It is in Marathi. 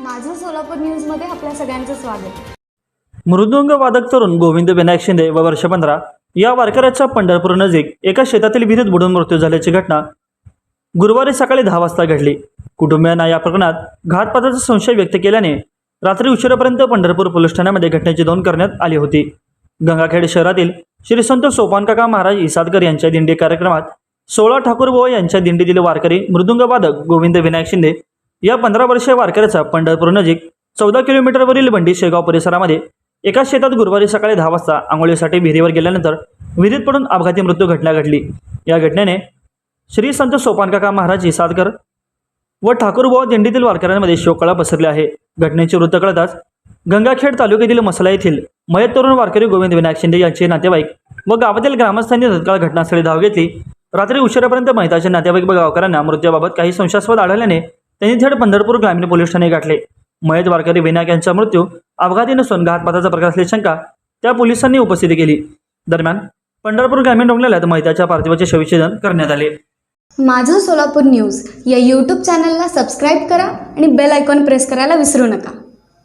माझं सोलापूर न्यूजमध्ये आपल्या सगळ्यांचं स्वागत. मृदुंग वादक तरुण गोविंद विनायक शिंदे व वर्ष पंधरा या वारकऱ्याच्या पंढरपूर नजीक एका शेतातील विहिरीत बुडून मृत्यू झाल्याची घटना गुरुवारी सकाळी दहा वाजता घडली. कुटुंबियांना या प्रकरणात घातपाताचा संशय व्यक्त केल्याने रात्री उशिरापर्यंत पंढरपूर पोलीस ठाण्यामध्ये घटनेची नोंद करण्यात आली होती. गंगाखेड शहरातील श्री संत सोपानकाका महाराज इसादकर यांच्या दिंडी कार्यक्रमात सोळा ठाकूरबुवा यांच्या दिंडीतील वारकरी मृदुंग वादक गोविंद विनायक शिंदे या पंधरा वर्षीय वारकऱ्याचा पंढरपूर नजीक चौदा किलोमीटरवरील बंडी शेगाव परिसरामध्ये एका शेतात गुरुवारी सकाळी दहा वाजता आंघोळीसाठी विहिरीवर गेल्यानंतर विहिरीत पडून अपघाती मृत्यू घटना घडली. या घटनेने श्री संत सोपानकाका महाराज इसादकर व ठाकूरबुवा दिंडीतील वारकऱ्यांमध्ये शोककळा पसरली आहे. घटनेचे वृत्त कळताच गंगाखेड तालुक्यातील मसला येथील मयत तरुण वारकरी गोविंद विनायक शिंदे यांचे नातेवाईक व गावातील ग्रामस्थांनी तत्काळ घटनास्थळी धाव घेतली. रात्री उशिरापर्यंत महिताचे नातेवाईक व गावकऱ्यांना मृत्यूबाबत काही संशयास्पद आढळल्याने त्यांनी थेट पंढरपूर ग्रामीण पोलीस ठाणे गाठले. मयत वारकरी विनायक यांचा मृत्यू अपघाती नसून घातपाताचा प्रकार असल्याची शंका त्या पोलिसांनी उपस्थिती केली. दरम्यान पंढरपूर ग्रामीण रुग्णालयात महिताच्या पार्थिवाचे शविच्छेदन करण्यात आले. माझं सोलापूर न्यूज या यूट्यूब चॅनलला सबस्क्राईब करा आणि बेल आयकॉन प्रेस करायला विसरू नका.